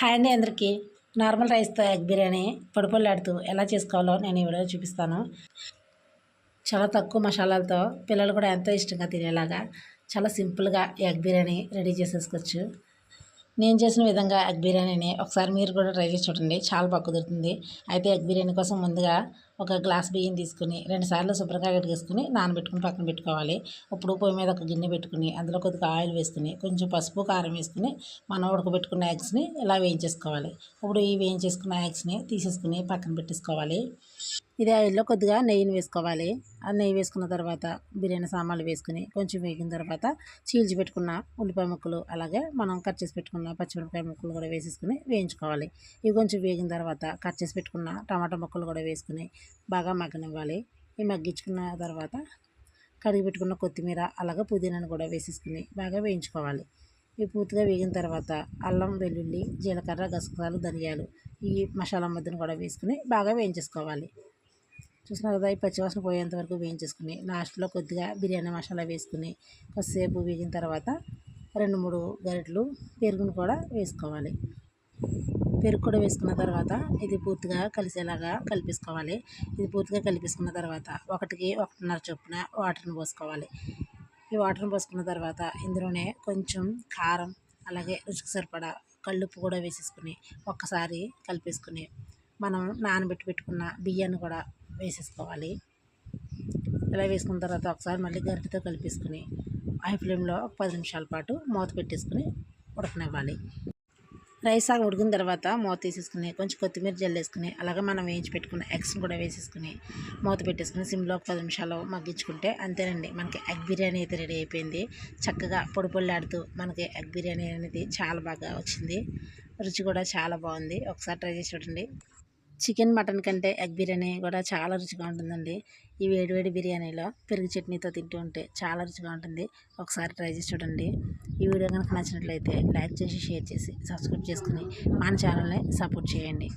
Hi అండి అందరికీ. Normal రైస్తో ఎగ్ బిర్యానీ పొడిపొల్లాడుతూ ఎలా చేసుకోవాలో నేను ఈ వీడియో చూపిస్తాను. చాలా తక్కువ మసాలాలతో పిల్లలు కూడా ఎంతో ఇష్టంగా తినేలాగా చాలా సింపుల్గా ఎగ్ బిర్యానీ రెడీ చేసేసుకోవచ్చు. నేను చేసిన విధంగా ఎగ్ బిర్యానీని ఒకసారి మీరు కూడా ట్రై చేసి చూడండి. చాలా బాగా కుదురుతుంది. అయితే ఎగ్ బిర్యానీ కోసం ముందుగా ఒక గ్లాస్ బియ్యం తీసుకుని రెండుసార్లు శుభ్రంగా కడిగేసుకుని నానబెట్టుకుని పక్కన పెట్టుకోవాలి. ఇప్పుడు పొయ్యి మీద ఒక గిన్నె పెట్టుకుని అందులో కొద్దిగా ఆయిల్ వేసుకుని కొంచెం పసుపు కారం వేసుకుని మనం ఉడకబెట్టుకున్న ఎగ్స్ని ఇలా వేయించేసుకోవాలి. ఇప్పుడు ఈ వేయించేసుకున్న ఎగ్స్ని తీసేసుకుని పక్కన పెట్టేసుకోవాలి. ఇది ఆయిల్లో కొద్దిగా నెయ్యిని వేసుకోవాలి. ఆ నెయ్యి వేసుకున్న తర్వాత బిర్యానీ సామాన్లు వేసుకుని కొంచెం వేగిన తర్వాత చీల్చి పెట్టుకున్న ఉల్లిపాయ ముక్కలు అలాగే మనం కట్ చేసి పెట్టుకున్న పచ్చిమిరపకాయ ముక్కలు కూడా వేసేసుకుని వేయించుకోవాలి. ఇవి కొంచెం వేగిన తర్వాత కట్ చేసి పెట్టుకున్న టమాటా ముక్కలు కూడా వేసుకుని బాగా మగ్గనివ్వాలి. ఈ మగ్గించుకున్న తర్వాత కడిగి పెట్టుకున్న కొత్తిమీర అలాగే పుదీనాను కూడా వేసేసుకుని బాగా వేయించుకోవాలి. ఇవి పూర్తిగా వేగిన తర్వాత అల్లం వెల్లుల్లి జీలకర్ర గసగసాలు ధనియాలు ఈ మసాలా మద్దను కూడా వేసుకుని బాగా వేయించేసుకోవాలి. చూసిన కదా ఈ పచ్చివాసన పోయేంత వరకు వేయించేసుకుని లాస్ట్లో కొద్దిగా బిర్యానీ మసాలా వేసుకుని కొద్దిసేపు వేగిన తర్వాత రెండు మూడు గరిటెలు పెరుగును కూడా వేసుకోవాలి. పెరుగు కూడా వేసుకున్న తర్వాత ఇది పూర్తిగా కలిసేలాగా కలిపేసుకోవాలి. ఇది పూర్తిగా కలిపేసుకున్న తర్వాత ఒకటికి ఒకటిన్నర చొప్పున వాటర్ని పోసుకోవాలి. ఈ వాటర్ని పోసుకున్న తర్వాత ఇందులోనే కొంచెం కారం అలాగే రుచికి సరిపడా కళ్ళుప్పు కూడా వేసేసుకుని ఒక్కసారి కలిపేసుకుని మనం నానబెట్టి పెట్టుకున్న బియ్యాన్ని కూడా వేసేసుకోవాలి. ఇలా వేసుకున్న తర్వాత ఒకసారి మళ్ళీ గరిటెతో కలిపేసుకుని హై ఫ్లేమ్లో ఒక పది నిమిషాల పాటు మూత పెట్టేసుకుని ఉడకనివ్వాలి. రైస్ ఆగ ఉడికిన తర్వాత మూత తీసేసుకుని కొంచెం కొత్తిమీర జల్లేసుకుని అలాగే మనం వేయించి పెట్టుకున్న ఎగ్స్ని కూడా వేసేసుకుని మూత పెట్టేసుకుని సిమ్లో ఒక పది నిమిషాలు మగ్గించుకుంటే అంతేనండి. మనకి ఎగ్ బిర్యానీ అయితే రెడీ అయిపోయింది. చక్కగా పొడి పొళ్ళాడుతూ మనకి ఎగ్ బిర్యానీ అనేది చాలా బాగా వచ్చింది. రుచి కూడా చాలా బాగుంది. ఒకసారి ట్రై చేసి చూడండి. చికెన్ మటన్ కంటే ఎగ్ బిర్యానీ కూడా చాలా రుచిగా ఉంటుందండి. ఈ వేడివేడి బిర్యానీలో పెరుగు చట్నీతో తింటూ ఉంటే చాలా రుచిగా ఉంటుంది. ఒకసారి ట్రై చేసి చూడండి. ఈ వీడియో కనుక నచ్చినట్లయితే లైక్ చేసి షేర్ చేసి సబ్స్క్రైబ్ చేసుకుని మన ఛానల్ని సపోర్ట్ చేయండి.